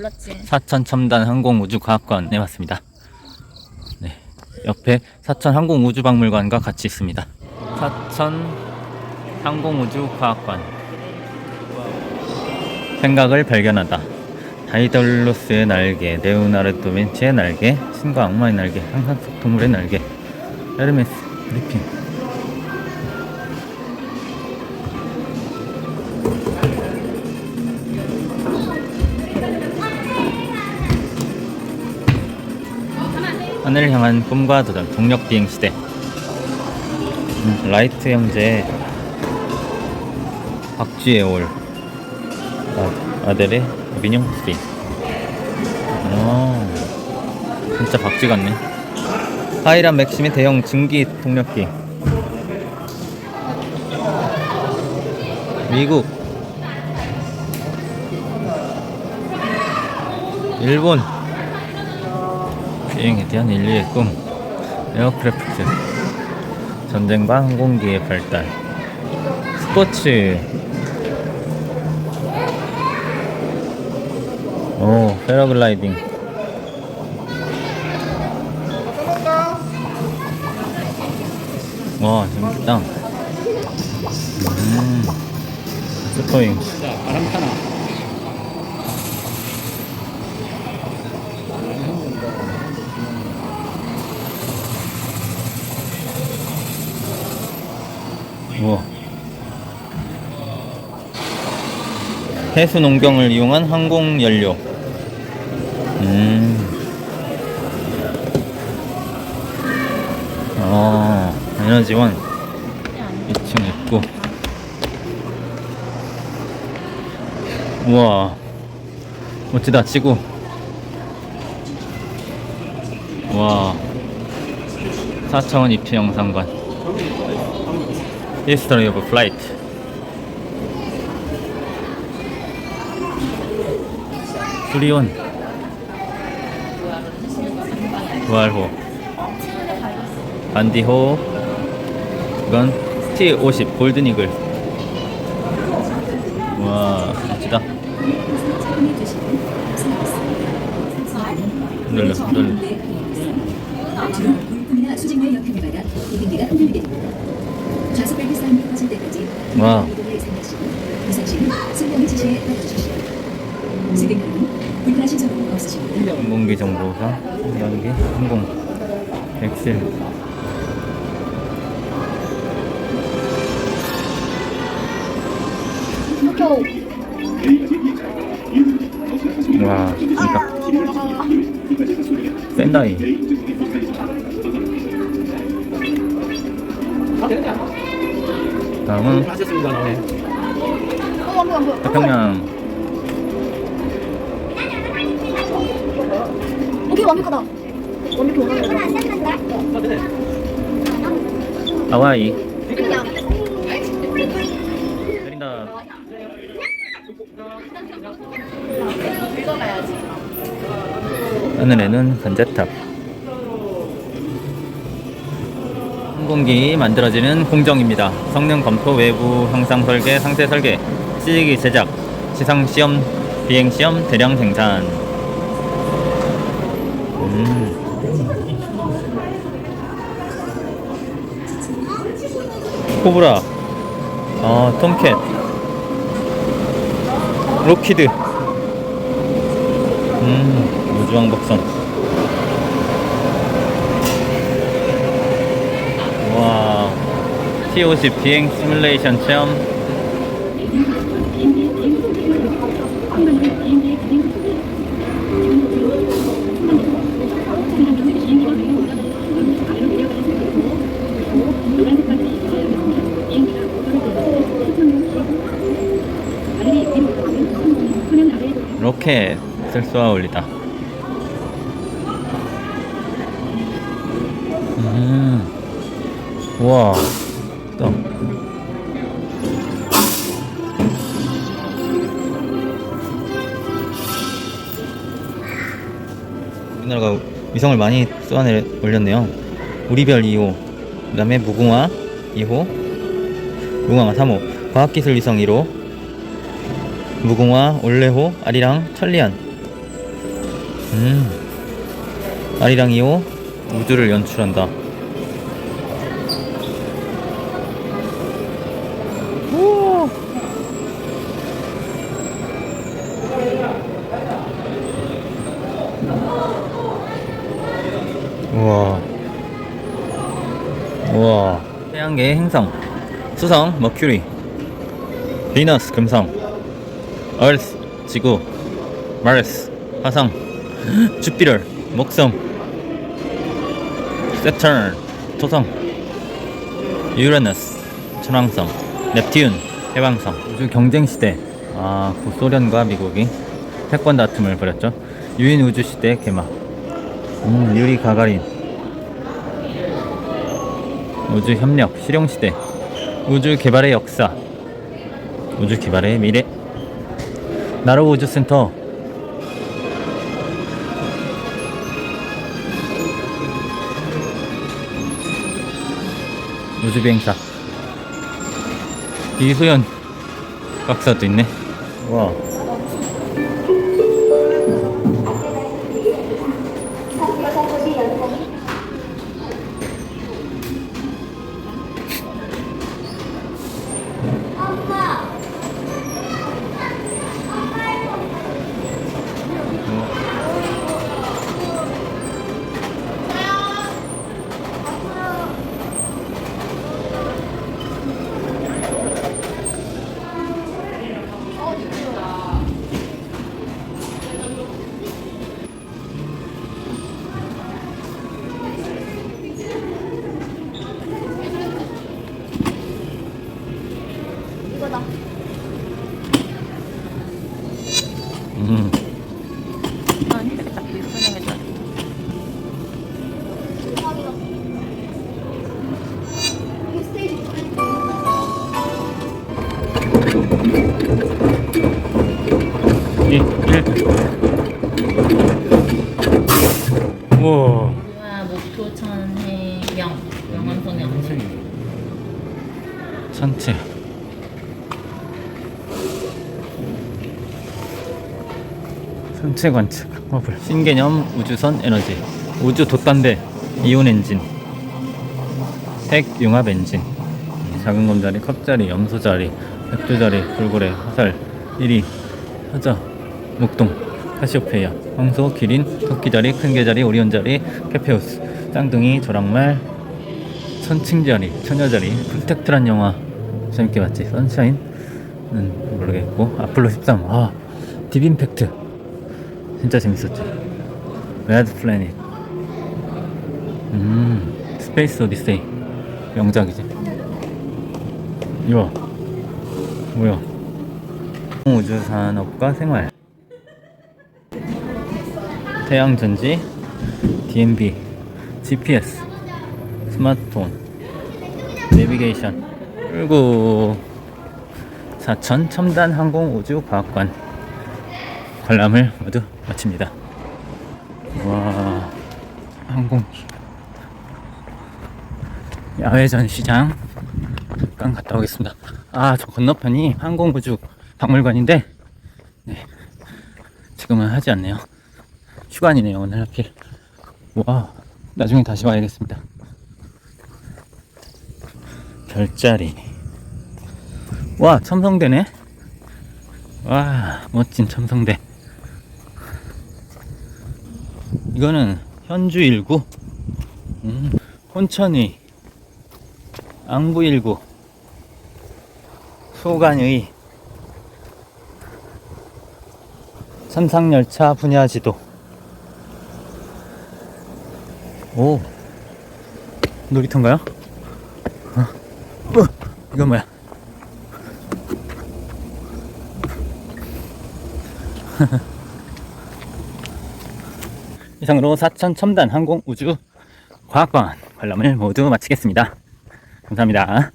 몰랐지. 사천 첨단 항공우주과학관에 왔습니다. 네, 옆에 사천 항공우주박물관과 같이 있습니다. 사천 항공우주과학관. 생각을 발견하다. 다이덜로스의 날개, 네오나르도 멘치의 날개, 신과 악마의 날개, 항상 속 동물의 날개, 헤르메스, 그리핀. 하늘을 향한 꿈과 도전, 동력 비행 시대. 음, 라이트 형제 박쥐의 올 아, 아델의 민영 스키. 어, 진짜 박쥐 같네. 하이란 맥심의 대형 증기 동력기. 미국. 일본. 비행에 대한 인류의 꿈. 에어크래프트. 전쟁과 항공기의 발달. 스포츠. 오, 패러글라이딩. 와, 재밌다. 음, 스포잉. 자, 바람 타나. 해수 농경을 이용한 항공 연료. 음. 어, 에너지원 2층 있고. 우와. 멋지다, 지구. 와. 4차원 입체 영상관. History of Flight. 수리온. 부활호. 반디호. 이건 T50 골든 이글. 와, 멋지다. 흔들려, 흔들려. 주로 물품이나 수직물 역행을 받아 비행기가 흔들리게 됩니다. 좌석 벨트 사인이 꺼질 때까지 와. 승객여러분, 불편하신 점은 없으십니까? 항공기 정보사, 연기, 항공, 엑셀. 와, 진짜. 센다이. 다음은 하셨습니다. 네. 태평양 오케이 완벽하다. 완벽해 완벽해. 하와이. 내린다. 하늘에는 관제탑. 항공기 만들어지는 공정입니다. 성능 검토, 외부 형상 설계, 상세 설계, CG기 제작, 시상 시험, 비행 시험, 대량 생산. 음. 코브라, 어, 톰캣, 로키드, 음, 우주왕복선. 와, T50 비행 시뮬레이션 체험. 로켓을 쏘아 올리다. 음, 우와, 또. 우리나라가 위성을 많이 쏘아내 올렸네요. 우리별 2호, 그 다음에 무궁화 2호, 무궁화 3호, 과학기술 위성 1호, 무궁화, 올레호, 아리랑, 천리안 음. 아리랑 2호 우주를 연출한다. 우와. 우와. 태양계의 행성. 수성, 머큐리. 비너스, 금성. 얼스, 지구. 마르스, 화성. 주피터, 목성. 세턴, 토성. 유라너스, 천왕성. 넵튠, 해왕성. 우주 경쟁 시대. 아, 그 소련과 미국이 태권도 다툼을 벌였죠. 유인 우주 시대 개막. 음, 유리 가가린. 우주 협력 실용 시대. 우주 개발의 역사. 우주 개발의 미래. 나로 우주 센터. 우주 비행사. 이소연 박사도 있네. 와. 음. 아니 이렇게 딱 뒤로 설명해줘야 돼. 대박이다. 이게 스테이지. 이, 일. 우와. 우와 목표 천해 영 영암선의 암시. 천체. 관측. 허블. 신개념 우주선 에너지. 우주 돛단대. 이온 엔진. 핵 융합 엔진. 작은 곰자리, 컵자리, 염소자리, 백두자리, 돌고래, 화살, 1위, 사자, 목동, 카시오페이아, 황소, 기린, 토끼자리, 큰 개자리, 오리온자리, 케페우스, 쌍둥이, 조랑말, 천칭자리, 처녀자리, 프로텍트란 영화 재밌게 봤지? 선샤인은 모르겠고 아폴로 13, 아 딥임팩트 진짜 재밌었지. 레드 플래닛, 음 스페이스 오디세이 명작이지. 이거 뭐야? 우주산업과 생활, 태양전지, DMB, GPS, 스마트폰, 내비게이션, 그리고 사천 첨단 항공 우주 과학관 관람을 모두 마칩니다. 와, 항공 야외 전시장 잠깐 갔다 오겠습니다. 아, 저 건너편이 항공 우주 박물관인데, 네, 지금은 하지 않네요. 휴관이네요, 오늘 하필. 와, 나중에 다시 와야겠습니다. 별자리. 와, 첨성대네. 와, 멋진 첨성대. 이거는 현주 19, 음, 혼천의, 앙부 19, 소간의, 선상열차 분야 지도. 오, 놀이터인가요? 어, 이건 뭐야? 이상으로 사천 첨단 항공 우주 과학관 관람을 모두 마치겠습니다. 감사합니다.